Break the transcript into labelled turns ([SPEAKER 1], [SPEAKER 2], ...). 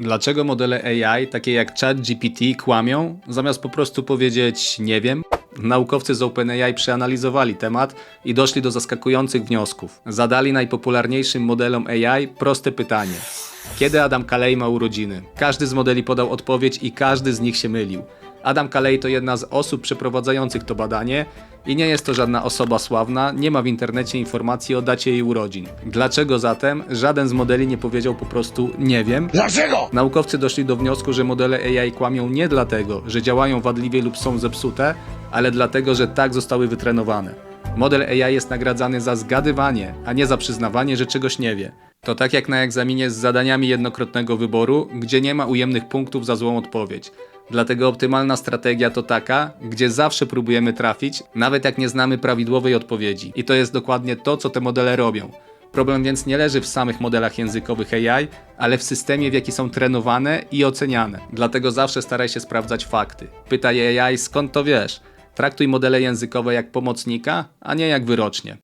[SPEAKER 1] Dlaczego modele AI, takie jak ChatGPT, kłamią, zamiast po prostu powiedzieć nie wiem? Naukowcy z OpenAI przeanalizowali temat i doszli do zaskakujących wniosków. Zadali najpopularniejszym modelom AI proste pytanie. Kiedy Adam Kalej ma urodziny? Każdy z modeli podał odpowiedź i każdy z nich się mylił. Adam Kalej to jedna z osób przeprowadzających to badanie i nie jest to żadna osoba sławna, nie ma w internecie informacji o dacie jej urodzin. Dlaczego zatem żaden z modeli nie powiedział po prostu nie wiem?
[SPEAKER 2] Dlaczego?
[SPEAKER 1] Naukowcy doszli do wniosku, że modele AI kłamią nie dlatego, że działają wadliwie lub są zepsute, ale dlatego, że tak zostały wytrenowane. Model AI jest nagradzany za zgadywanie, a nie za przyznawanie, że czegoś nie wie. To tak jak na egzaminie z zadaniami jednokrotnego wyboru, gdzie nie ma ujemnych punktów za złą odpowiedź. Dlatego optymalna strategia to taka, gdzie zawsze próbujemy trafić, nawet jak nie znamy prawidłowej odpowiedzi. I to jest dokładnie to, co te modele robią. Problem więc nie leży w samych modelach językowych AI, ale w systemie, w jaki są trenowane i oceniane. Dlatego zawsze staraj się sprawdzać fakty. Pytaj AI, skąd to wiesz? Traktuj modele językowe jak pomocnika, a nie jak wyrocznie.